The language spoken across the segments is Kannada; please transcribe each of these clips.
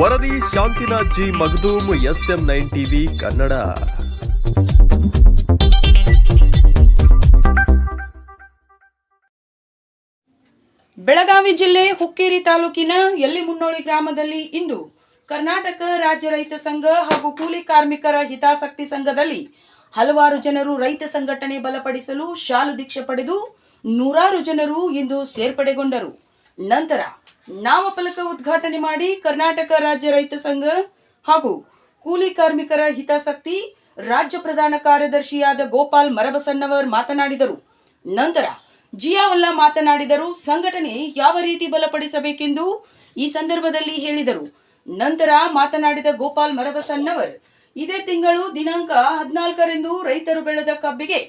ವರದಿ Shantinath G Magdum, SM nine TV, Kannada. Belagavi ಜಿಲ್ಲೆ ಹುಕ್ಕೇರಿ ತಾಲೂಕಿನ ಯಲ್ಲಿಮುನ್ನೋಳಿ ಗ್ರಾಮದಲ್ಲಿ ಇಂದು ಕರ್ನಾಟಕ ರಾಜ್ಯ ರೈತ ಸಂಘ ಹಾಗೂ ಕೂಲಿ ಕಾರ್ಮಿಕರ ಹಿತಾಸಕ್ತಿ ಸಂಘದಲ್ಲಿ ಹಲವಾರು ಜನರು ರೈತ ಸಂಘಟನೆ ಬಲಪಡಿಸಲು ಶಾಲು ದೀಕ್ಷೆ ಪಡೆದು ನೂರಾರು ಜನರು ಇಂದು ಸೇರ್ಪಡೆಗೊಂಡರು. ನಂತರ ನಾಮಫಲಕ ಉದ್ಘಾಟನೆ ಮಾಡಿ ಕರ್ನಾಟಕ ರಾಜ್ಯ ರೈತ ಸಂಘ ಹಾಗೂ ಕೂಲಿ ಕಾರ್ಮಿಕರ ಹಿತಾಸಕ್ತಿ ರಾಜ್ಯ ಪ್ರಧಾನ ಕಾರ್ಯದರ್ಶಿಯಾದ ಗೋಪಾಲ್ ಮರಬಸಣ್ಣವರ್ ಮಾತನಾಡಿದರು. ನಂತರ ಜಿಯಾವಲ್ಲ ಮಾತನಾಡಿದರು, ಸಂಘಟನೆ ಯಾವ ರೀತಿ ಬಲಪಡಿಸಬೇಕೆಂದು ಈ ಸಂದರ್ಭದಲ್ಲಿ ಹೇಳಿದರು. ನಂತರ ಮಾತನಾಡಿದ ಗೋಪಾಲ್ ಮರಬಸಣ್ಣವರ್, ಇದೇ ತಿಂಗಳು ದಿನಾಂಕ ಹದಿನಾಲ್ಕರಂದು ರೈತರು ಬೆಳೆದ ಕಬ್ಬಿಗೆ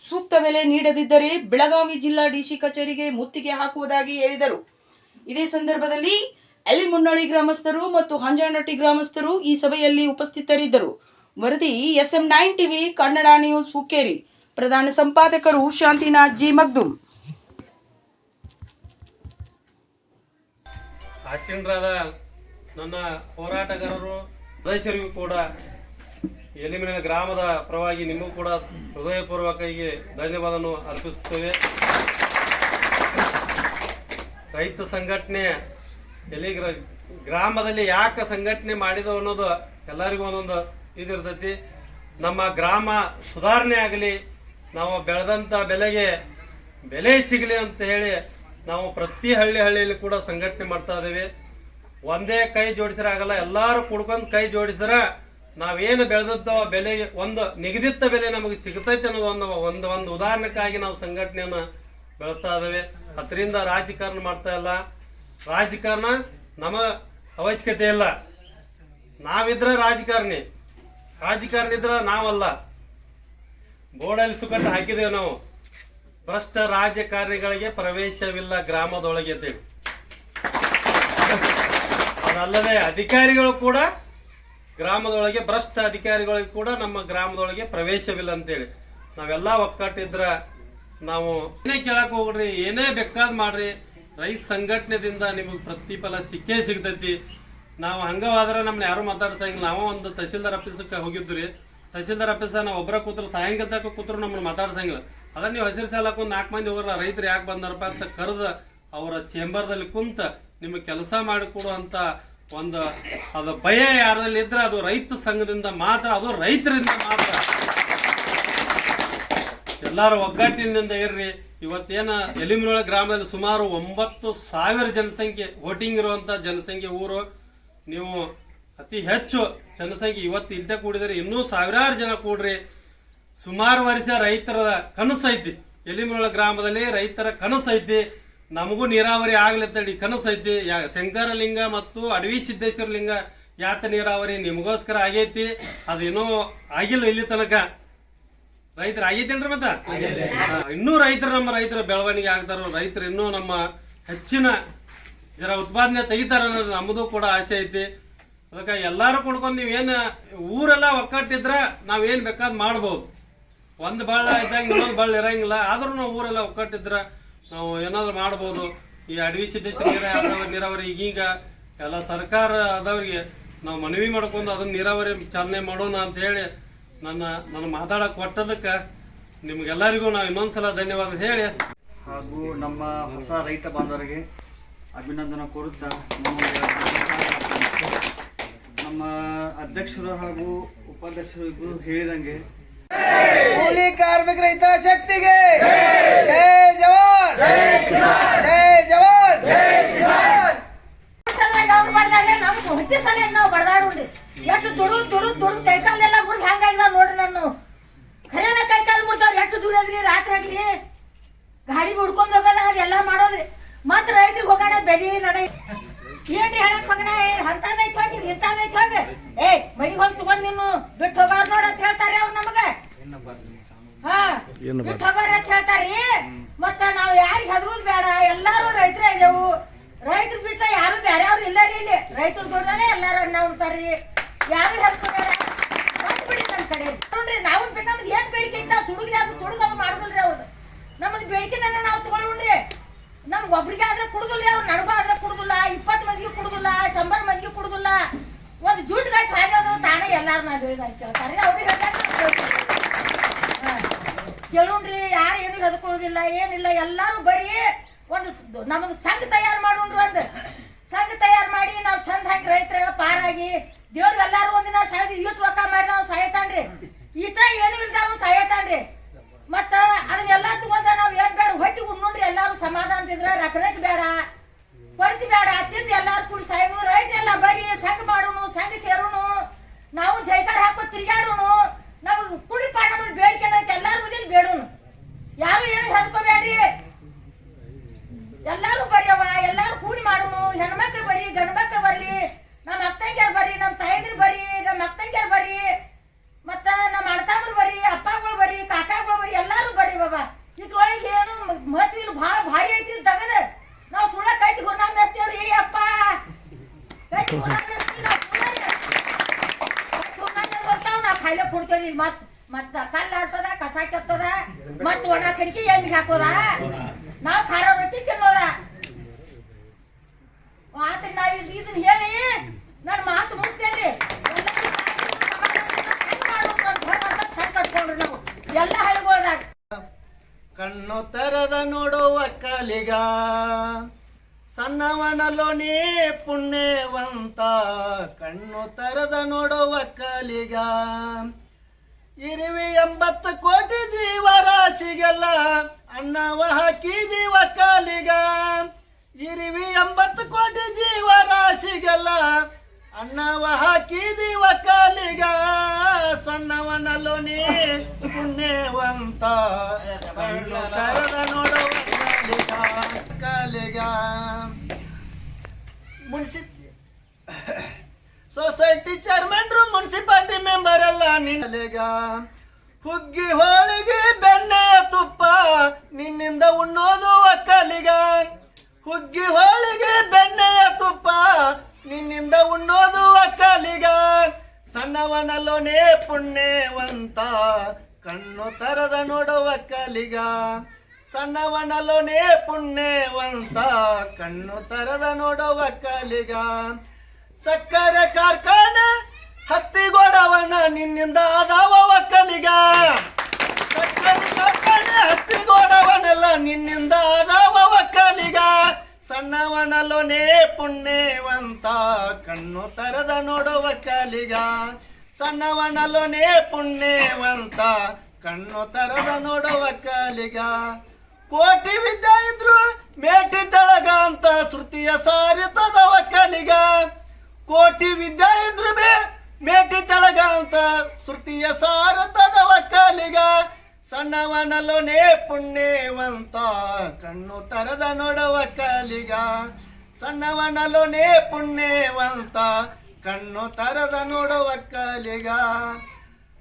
ಸೂಕ್ತ ಬೆಲೆ ನೀಡದಿದ್ದರೆ ಬೆಳಗಾವಿ ಜಿಲ್ಲಾ ಡಿಸಿ ಕಚೇರಿಗೆ ಮುತ್ತಿಗೆ ಹಾಕುವುದಾಗಿ ಹೇಳಿದರು. ಇದೇ ಸಂದರ್ಭದಲ್ಲಿ ಎಲಿಮುನ್ನಳ್ಳಿ ಗ್ರಾಮಸ್ಥರು ಮತ್ತು ಹಂಜಾನಟ್ಟಿ ಗ್ರಾಮಸ್ಥರು ಈ ಸಭೆಯಲ್ಲಿ ಉಪಸ್ಥಿತರಿದ್ದರು. ವರದಿ S M nine TV, Kannada news Hukkeri. ಪ್ರಧಾನ ಸಂಪಾದಕರು ಶಾಂತಿನಾಥ್ ಜಿ ಮಗ್ದುಮ್ ನನ್ನ ಹೋರಾಟಗಾರರು, ಸದಸ್ಯರಿಗೂ ಕೂಡ ಎಲಿಮಿನ ಗ್ರಾಮದ ಪರವಾಗಿ ನಿಮಗೂ ಕೂಡ ಹೃದಯಪೂರ್ವಕವಾಗಿ ಧನ್ಯವಾದವನ್ನು ಅರ್ಪಿಸುತ್ತೇವೆ. ರೈತ ಸಂಘಟನೆ, ಎಲ್ಲಿ ಗ್ರ- ಗ್ರಾಮದಲ್ಲಿ ಯಾಕೆ ಸಂಘಟನೆ ಮಾಡಿದವು ಅನ್ನೋದು ಎಲ್ಲರಿಗೂ ಒಂದೊಂದು ಇದಿರ್ತೈತಿ ನಮ್ಮ ಗ್ರಾಮ ಸುಧಾರಣೆ ಆಗಲಿ, ನಾವು ಬೆಳೆದಂಥ ಬೆಲೆಗೆ ಬೆಲೆ ಸಿಗಲಿ ಅಂತ ಹೇಳಿ ನಾವು ಪ್ರತಿ ಹಳ್ಳಿ ಹಳ್ಳಿಯಲ್ಲಿ ಕೂಡ ಸಂಘಟನೆ ಮಾಡ್ತಾ ಇದ್ದೀವಿ. ಒಂದೇ ಕೈ ಜೋಡಿಸಿದ್ರೆ ಆಗಲ್ಲ ಎಲ್ಲರೂ ಕುಡ್ಕೊಂಡು ಕೈ ಜೋಡಿಸಿದ್ರೆ ನಾವೇನು ಬೆಳೆದಂಥ ಬೆಲೆಗೆ, ಒಂದು ನಿಗದಿತ ಬೆಲೆ ನಮಗೆ ಸಿಗ್ತೈತೆ ಅನ್ನೋದು ಒಂದು ಒಂದು ಒಂದು ಉದಾಹರಣೆಗಾಗಿ ನಾವು ಸಂಘಟನೆಯನ್ನು ಬೆಳೆಸ್ತಾ ಇದ್ದಾವೆ ಅದರಿಂದ ರಾಜಕಾರಣ ಮಾಡ್ತಾ ಇಲ್ಲ. ರಾಜಕಾರಣ ನಮ್ಮ ಅವಶ್ಯಕತೆ ಇಲ್ಲ. ನಾವಿದ್ರೆ ರಾಜಕಾರಣಿ. ರಾಜಕಾರಣ ಇದ್ರೆ ನಾವಲ್ಲ. ಬೋರ್ಡಲ್ಲಿ ಸುಕಟ್ಟು ಹಾಕಿದ್ದೇವೆ ನಾವು. ಭ್ರಷ್ಟ ರಾಜಕಾರಣಿಗಳಿಗೆ ಪ್ರವೇಶವಿಲ್ಲ ಗ್ರಾಮದೊಳಗೆ ಅದಲ್ಲದೆ ಅಧಿಕಾರಿಗಳು ಕೂಡ ಗ್ರಾಮದೊಳಗೆ, ಭ್ರಷ್ಟ ಅಧಿಕಾರಿಗಳಿಗೆ ಕೂಡ ನಮ್ಮ ಗ್ರಾಮದೊಳಗೆ ಪ್ರವೇಶವಿಲ್ಲ ಅಂತೇಳಿ ನಾವೆಲ್ಲ ಒಕ್ಕಟ್ಟಿದ್ರ ನಾವು ಏನೇ ಕೇಳಕ್ ಹೋಗ್ರಿ, ಏನೇ ಬೇಕಾದ್ ಮಾಡ್ರಿ. ರೈತ ಸಂಘಟನೆದಿಂದ ನಿಮಗೆ ಪ್ರತಿಫಲ ಸಿಕ್ಕೇ ಸಿಗ್ತೈತಿ. ನಾವು ಹಂಗವಾದ್ರೆ ನಮ್ನ ಯಾರು ಮಾತಾಡ್ಸಂಗಿಲ್ಲ. ನಾವು ಒಂದು ತಹಸೀಲ್ದಾರ್ ಆಫೀಸಕ್ಕೆ ಹೋಗಿದ್ವಿ ತಹಸೀಲ್ದಾರ್ ಆಫೀಸ ನಾವು ಒಬ್ಬರ ಕೂತ್ರು, ಸಾಯಂಕಾಲ ಕೂತ್ರು ನಮ್ಮನ್ನ ಮಾತಾಡ್ಸಂಗಿಲ್ಲ. ಅದನ್ನ ನೀವು ಹಸಿರು ಸಾಲಕ್ಕೆ ಒಂದು ನಾಲ್ಕು ಮಂದಿ ಹೋಗಲ್ಲ ರೈತರು ಯಾಕೆ ಬಂದಾರಪ್ಪ ಅಂತ ಕರೆದ ಅವರ ಚೇಂಬರ್ದಲ್ಲಿ ಕುಂತ ನಿಮಗೆ ಕೆಲಸ ಮಾಡಿಕೊಡುವಂಥ ಒಂದು ಅದು ಭಯ ಯಾರಲ್ಲಿ ಇದ್ರೆ ಅದು ರೈತ ಸಂಘದಿಂದ ಮಾತ್ರ, ಅದು ರೈತರಿಂದ ಮಾತ್ರ. ಎಲ್ಲರೂ ಒಗ್ಗಟ್ಟಿನಿಂದ ಇರ್ರಿ. ಇವತ್ತೇನ ಎಲಿಮಿನೊಳ ಗ್ರಾಮದಲ್ಲಿ ಸುಮಾರು ಒಂಬತ್ತು ಸಾವಿರ ಜನಸಂಖ್ಯೆ ವೋಟಿಂಗ್ ಇರುವಂತ ಜನಸಂಖ್ಯೆ ಊರು. ನೀವು ಅತಿ ಹೆಚ್ಚು ಜನಸಂಖ್ಯೆ ಇವತ್ತು ಇಲ್ಲೇ ಕೂಡಿದರೆ ಇನ್ನೂ ಸಾವಿರಾರು ಜನ ಕೂಡ್ರಿ. ಸುಮಾರು ವರ್ಷ ರೈತರ ಕನಸು ಐತಿ. ಎಲಿಮಿನೊಳ ಗ್ರಾಮದಲ್ಲಿ ರೈತರ ಕನಸು ಐತಿ. ನಮಗೂ ನೀರಾವರಿ ಆಗ್ಲತ್ತಡಿ ಕನಸು ಐತಿ. ಯಾ ಶಂಕರಲಿಂಗ ಮತ್ತು ಅಡವಿ ಸಿದ್ದೇಶ್ವರ ಲಿಂಗ, ಯಾತ ನೀರಾವರಿ ನಿಮಗೋಸ್ಕರ ಆಗೈತಿ. ಅದೇನೋ ಆಗಿಲ್ಲ ಇಲ್ಲಿ ತನಕ. ರೈತರು ಆಗೈತೇನ್ರಿ ಮತ್ತ? ಇನ್ನೂ ರೈತರು ನಮ್ಮ ರೈತರ ಬೆಳವಣಿಗೆ ಆಗ್ತಾರ ರೈತರು ಇನ್ನೂ ನಮ್ಮ ಹೆಚ್ಚಿನ ಜರ ಉತ್ಪಾದನೆ ತೆಗಿತಾರ ಅನ್ನೋದು ನಮ್ಮದು ಕೂಡ ಆಸೆ ಐತಿ. ಅದಕ್ಕೆ ಎಲ್ಲಾರು ಕುಡ್ಕೊಂಡು ನೀವೇನು ಊರೆಲ್ಲ ಒಕ್ಕಟ್ಟಿದ್ರ ನಾವೇನು ಬೇಕಾದ್ ಮಾಡ್ಬೋದು. ಒಂದು ಬಳ್ಳ ಇದ್ದಂಗೆ ಇನ್ನೊಂದು ಬಳ್ಳ ಇರಂಗಿಲ್ಲ ಆದ್ರೂ ನಾವು ಊರೆಲ್ಲ ಒಕ್ಕಟ್ಟಿದ್ರೆ ನಾವು ಏನಾದ್ರು ಮಾಡ್ಬೋದು. ಈ ಅಡವಿ ಸಿದ್ದೇಶ್ವರ ನೀರಾವರಿ ಈಗೀಗ ಎಲ್ಲ ಸರ್ಕಾರ ಆದವ್ರಿಗೆ ನಾವು ಮನವಿ ಮಾಡ್ಕೊಂಡು ಅದನ್ನ ನೀರಾವರಿ ಚಾಲನೆ ಮಾಡೋಣ ಅಂತ ಹೇಳಿ ನನ್ನ ನನ್ನ ಮಾತಾಡಕ್ಕೆ ಕೊಟ್ಟದಕ್ಕೆ ನಿಮ್ಗೆಲ್ಲರಿಗೂ ನಾವು ಇನ್ನೊಂದ್ಸಲ ಧನ್ಯವಾದ ಹೇಳಿ. ಹಾಗೂ ನಮ್ಮ ಹೊಸ ರೈತ ಬಾಂಧವರಿಗೆ ಅಭಿನಂದನೆ ಕೋರುತ್ತಾ ನಮಗೆ ನಮ್ಮ ಅಧ್ಯಕ್ಷರು ಹಾಗೂ ಉಪಾಧ್ಯಕ್ಷರು ಇಬ್ಬರು ಹೇಳಿದಂಗೆ. ಕೂಲಿ ಕಾರ್ಮಿಕರ ಹಿತಾಸಕ್ತಿಗೆ ಜೈ ಜವಾನ್. ಜೈ ಜವಾನ್ ಸಲುವಾಗಿ ಅವ್ರು ಬಡ್ದಾಡ್ರಿ ನಮ್ಮ ಹೊಟ್ಟೆ ಸಲುವಾಗಿ ನಾವು ಬಡ್ದಾಡ್ರಿ ಎಷ್ಟು ತುಡು ತುಡು ತುಡು ಕೈಕಾಲೆಲ್ಲ ಮುರಿದು ಹಂಗಾಗಿದಾವ ನೋಡ್ರಿ ನಾನು. ಖರೇನ ಕೈಕಾಲು ಮುಡ್ತಾವ್ರಿ ಎಷ್ಟು ದುಡಿಯೋದ್ರಿ ರಾತ್ರಿ ಆಗ್ಲಿ. ಗಾಡಿ ಮುಡ್ಕೊಂಡ್ ಹೋಗೋದ ಅದೆಲ್ಲ ಮಾಡೋದ್ರಿ. ಮತ್ತೆ ರೈತರಿಗೆ ಹೋಗೋಣ ಬೆಲಿ ನಡ. ಏನ್ರಿ ಹೇಳಕ್ ಹೋಗೋಣ? ಅಂತದೈತ್ ಹೋಗಿ ಇಂತದೈತ್ ಹೋಗಿ. ಏ ಮನಿಗ್ ಹೋಗಿ ತಗೊಂಡ್ ನೀನು ಬಿಟ್ಟು ಹೋಗೋರ್ ನೋಡ ಅಂತ ಹೇಳ್ತಾರೆ ಅವ್ರು ನಮಗ. ಹಾ ಬಿಟ್ಟು ಹೋಗೋರ್ ಅಂತ ಹೇಳ್ತಾರ್ರಿ ಮತ್ತ ನಾವು ಯಾರಿಗೆ ಹೆದರುದ್ ಬೇಡ ಎಲ್ಲಾರು ರೈತರ ಇದೇವು. ರೈತರು ಬಿಟ್ಟ ಯಾರು ಬೇರೆ ಅವ್ರು ಇಲ್ಲ. ರೀ ಇಲ್ಲಿ ರೈತರು ದುಡ್ದಾಗ ಎಲ್ಲಾರು ಅನ್ನ ಉಣ್ತಾರ್ರಿ. ಯಾರು ಬಿಡಿ ನಮ್ ಕಡೆ. ನೋಡ್ರಿ, ನಾವು ಬಿಟ್ಟು ನಮ್ದು ಏನ್ ಬೇಡಿಕೆ ತುಡುಗಿ ಅದು ತುಡುಗ, ಅದು ಮಾಡುದಿಲ್ರಿ ಅವ್ರದ್ದು ನಮ್ದು ಬೇಡಿಕೆನ ನಾವು ತಗೊಳ್ರಿ ನಮ್ಗೆ ಒಬ್ರಿಗೆ ಆದ್ರೆ ಕುಡುದಿಲ್ಲ, ಅವ್ರು ನನಗೂ ಆದ್ರೆ ಕುಡುದಿಲ್ಲ, ಇಪ್ಪತ್ತು ಮಂದಿಗೆ ಕುಡುದಿಲ್ಲ, ಶಂಬರ್ ಮಂದಿಗೆ ಕುಡುದಿಲ್ಲ. ಒಂದು ಜೂಟ್ ಗಟ್ಟಿ ಹಾಗೆ ತಾನೇ ಎಲ್ಲಾರು ನಾವು ಹೇಳಿದಾಗ ಕೇಳ್ತಾರೆ. ಅವ್ರಿಗೆ. ಕೇಳುಣ್ರಿ, ಯಾರು ಏನಿಗೆ ಹೆದ್ಕೊಳ್ಳೋದಿಲ್ಲ ಏನಿಲ್ಲ, ಎಲ್ಲಾರು ಬರೀ ಒಂದು ನಮ್ಮದು ಸಂಘ ತಯಾರು ಮಾಡೋಣ ಒಂದು ಸಂಘ ತಯಾರು ಮಾಡಿ ನಾವು ಚಂದ ಹಾಕಿ ರೈತರ ಪಾರಾಗಿ ದೇವ್ರಿಗೆ ಎಲ್ಲಾರು ಒಂದಿನ ಸಾಯ್ದು ಇಟ್ಟು ರೊಕ್ಕ ಮಾಡಿ ನಾವು ಸಾಯತಾನ್ರಿ. ಇಟ ಏನು ಇಲ್ದ ಸಾಯತಾನ್ರಿ. ಮತ್ತ ಅದನ್ನೆಲ್ಲ ತಗೊಂಡ ನಾವು ಏನ್ ಬೇಡ, ಹೊಟ್ಟಿ ಉಣ್ಣೋಣ್ರಿ ಎಲ್ಲಾರು ಸಮಾಧಾನದಿದ್ರ ರಕರಕ್ ಬೇಡ ಪರಿತಿ ಬೇಡ, ತಿಂದು ಎಲ್ಲಾರು ಕೂಡಿ ಸಾಯ್ಬೋದು ರೈತ ಎಲ್ಲ ಬರ್ರಿ ಸಂಘ ಸೇರೋನು ನಾವು ಜೈಕಾರ ಹಾಕೋ ತಿರ್ಗಾಡೋನು ನಮಗ್ ಕುಡಿ ಪಾಠ ಬಂದ್ ಬೇಡಿಕೆ ಐತಿ ಎಲ್ಲಾರು ಬದಿಲ್ ಬೇಡೋನು ಯಾರು ಏನು ಹೆದ್ಕೋಬೇಡ್ರಿ ಎಲ್ಲಾರು ಬರ್ಯವ ಎಲ್ಲಾರು ಕೂಡಿ ಮಾಡೋನು ಹೆಣ್ಮಕ್ಳು ಬರ್ರಿ ಗಂಡ ಮಕ್ಳು ಬರ್ರಿ ನಮ್ಮ ಅಕ್ಕಂಗ್ಯಾರ ಬರ್ರಿ ನಮ್ಮ ತಾಯಂದಿರು ಬರ್ರಿ ನಮ್ಮ ಅಕ್ಕಂಗ್ಯಾರ ಬರ್ರಿ ಮತ್ತ ನಮ್ಮ ಅಣ್ಣತಮ್ಮರು ಬರ್ರಿ ಅಪ್ಪಗಳು ಬರ್ರಿ ಕಾಕಾಗಳು ಬರ್ರಿ ಎಲ್ಲಾರು ಬರ್ರಿ ಬಾಬಾ ಇದ್ರೊಳಗೆ ಏನು ಮದ್ವಿಲ್ ಭಾಳ ಭಾರಿ ಐತಿ ತಗದ ನಾವು ಸುಳ್ಳ ಕೈತಿ ಗುರುನಾಥ ಮೇಸ್ತೇವ್ರಿ ಅಪ್ಪ ಕೈತಿ ಗುರುನಾಥ ಮೇಸ್ತೀವಿ ನಾವು ಸುಳ್ಳ ಗೊತ್ತಾವ ನಾವು ಖಾಯಿಲೆ ಕೊಡ್ತೇವಿ ಮತ್ ಮತ್ತ ಕಲ್ಲು ಆಡ್ಸೋದ ಕಸ ಕೆತ್ತೋದ ಮತ್ ಒಣ ಕಡಿಕೆ ಎಮ್ಮಿಗೆ ಹಾಕೋದ? ನಾವು ಖಾರ ರೊಟ್ಟಿ ತಿನ್ನೋದ. ಆತ ನಾವು ಇದ್- ಇದನ್ನ ಹೇಳಿ ನನ್ನ ಮಾತು ಮುಗಿಸ್ತೇನೆ. ಎಲ್ಲ ಹಳ್ಳಿಗೊಳ್ದಾಗ ಕಣ್ಣು ತರದ ನೋಡುವ ಕಲಿಗ, ಸಣ್ಣವನಲ್ಲೋ ನೀ ಪುಣ್ಯವಂತ. ಕಣ್ಣು ತೆರೆದ ನೋಡುವ ಕಲಿಗ ಇರುವಿ ಎಂಬತ್ತು ಕೋಟಿ ಜೀವರಾಶಿಗೆಲ್ಲ ಅನ್ನವ ಹಾಕಿದೀವ ಕಾಲಿಗ. ಇರಿವಿ ಎಂಬತ್ತು ಕೋಟಿ ಜೀವರಾಶಿಗೆಲ್ಲ ಅನ್ನವ ಹಾಕಿದೀವ ಕಾಲಿಗ. ಸಣ್ಣವನಲ್ಲೋ ನೀ ಪುಣ್ಯವಂತ, ಕಣ್ಣು ಕಾಲಿಗ. ಮುನ್ಸಿ ಸೊಸೈಟಿ ಚೇರ್ಮನ್ರು, ಮುನ್ಸಿಪಾಲ್ಟಿ ಮೆಂಬರ್ ಎಲ್ಲ ನಿನ್ನಲೆಗ. ಹುಗ್ಗಿ ಹೋಳಿಗೆ ಬೆಣ್ಣೆಯ ತುಪ್ಪ, ನಿನ್ನಿಂದ ಉಣ್ಣೋದು ಒಕ್ಕಲಿಗ ಹುಗ್ಗಿ ಹೋಳಿಗೆ ಬೆಣ್ಣೆಯ ತುಪ್ಪ, ನಿನ್ನಿಂದ ಉಣ್ಣೋದು ಒಕ್ಕಲಿಗ ಸಣ್ಣವನಲ್ಲೋನೇ ಪುಣ್ಯವಂತ ಕಣ್ಣು ತರದ ನೋಡುವ ಕಲಿಗ. ಸಣ್ಣವನಲ್ಲೋನೇ ಪುಣ್ಯವಂತ ಕಣ್ಣು ತರದ ನೋಡುವ ಕಲಿಗ. ಸಕ್ಕರೆ ಕಾರ್ಖಾನೆ ಹತ್ತಿಗೋಡವನ ನಿನ್ನಿಂದ ಅದಾವ ಒಕ್ಕಲಿಗ ಸಕ್ಕರೆ ಕಾರ್ಖಾನೆ ಹತ್ತಿಗೋಡವನೆಲ್ಲ ನಿನ್ನಿಂದ ಅದಾವ ಒಕ್ಕಲಿಗ ಸಣ್ಣವನಲ್ಲೋನೇ ಪುಣ್ಯವಂತ, ಕಣ್ಣು ತರದ ನೋಡುವ ಕಲಿಗ. ಸಣ್ಣವನಲ್ಲೋನೇ ಪುಣ್ಯವಂತ, ಕಣ್ಣು ತರದ ನೋಡುವ ಕಲಿಗ. ಕೋಟಿ ವಿದ್ಯೆ ಇದ್ರು ಮೇಟಿ ತಳಗ ಅಂತ ಶ್ರುತಿಯ ಸಾರಿತದ ಒಕ್ಕಲಿಗ ಕೋಟಿ ವಿದ್ಯೆ ಇದ್ರು ಬೇ ಮೇಟಿ ತಳಗ ಅಂತ ಶ್ರುತಿಯ ಸಾರತದ ಒಕ್ಕಲಿಗ ಸಣ್ಣವನಲ್ಲೋನೇ ಪುಣ್ಯವಂತ, ಕಣ್ಣು ತರದ ನೋಡುವ ಕಲಿಗ. ಸಣ್ಣವನಲ್ಲೋನೇ ಪುಣ್ಯವಂತ, ಕಣ್ಣು ತರದ ನೋಡುವ ಕಲಿಗ.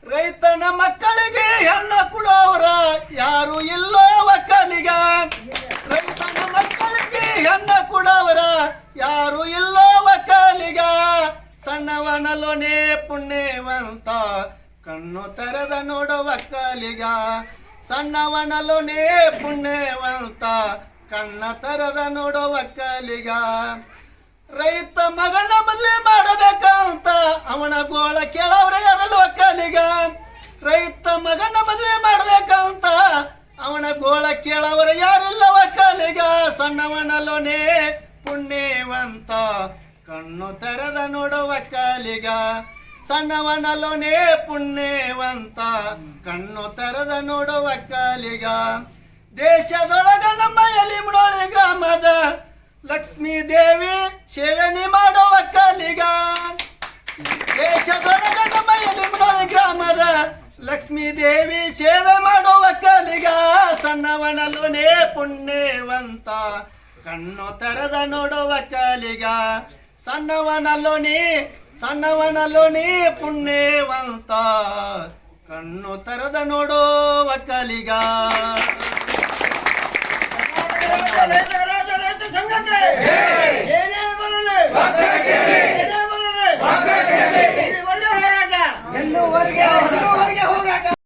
ರೈತನ ಮಕ್ಕಳಿಗೆ ಹೆಣ್ಣ ಕೊಡೋರ ಯಾರು ಇಲ್ಲೋ ಒಕ್ಕಲಿಗ ರೈತನ ಮಕ್ಕಳಿಗೆ ಹೆಣ್ಣ ಕೂಡವರ ಯಾರು ಇಲ್ಲೋವ ಕಾಲಿಗ. ಸಣ್ಣವನಲ್ಲೋನೇ ಪುಣ್ಯವಂತ. ಕಣ್ಣು ತೆರೆದ ನೋಡುವ ಕಾಲಿಗ. ಸಣ್ಣವನಲ್ಲೋನೇ ಪುಣ್ಯವಂತ. ಕಣ್ಣ ತೆರೆದ ನೋಡುವ ಕಾಲಿಗ. ರೈತ ಮಗನ ಮದ್ವೆ ಮಾಡಬೇಕಂತ ಅವನ ಗೋಳ ಕೇಳವ್ರೆ ಯಾರಲ್ಲ ಒಕ್ಕಲಿಗ ರೈತ ಮಗನ ಮದ್ವೆ ಮಾಡ್ಬೇಕಂತ ಅವನ ಗೋಳ ಕೇಳವರ ಯಾರಿಲ್ಲ ಒಕ್ಕಲಿಗ ಸಣ್ಣವನಲ್ಲೋನೇ ಪುಣ್ಯವಂತ. ಕಣ್ಣು ತೆರೆದ ನೋಡುವ ಕಾಲಿಗ. ಸಣ್ಣವನಲ್ಲೋನೇ ಪುಣ್ಯವಂತ. ಕಣ್ಣು ತೆರೆದ ನೋಡುವ ಕಾಲಿಗ. ದೇಶದೊಳಗ ನಮ್ಮ ಎಲಿಮಡೋಳಿ ಗ್ರಾಮದ ಲಕ್ಷ್ಮೀ ದೇವಿ ಸೇವನೆ ಮಾಡುವ ಕಾಲಿಗ. ದೇಶದೊಳಗ ಲಕ್ಷ್ಮೀ ದೇವಿ ಸೇವೆ ಮಾಡುವ ಕಲಿಗ ಸಣ್ಣವನಲ್ಲೂನೇ ಪುಣ್ಯವಂತ ಕಣ್ಣು ತೆರೆದ ನೋಡುವ ಕಲಿಗ ಸಣ್ಣವನಲ್ಲೋನಿ ಸಣ್ಣವನಲ್ಲೋನಿ ಪುಣ್ಯವಂತ ಕಣ್ಣು ತೆರೆದ ನೋಡುವ ಕಲಿಗ हिंदू वर्ग है सिख वर्ग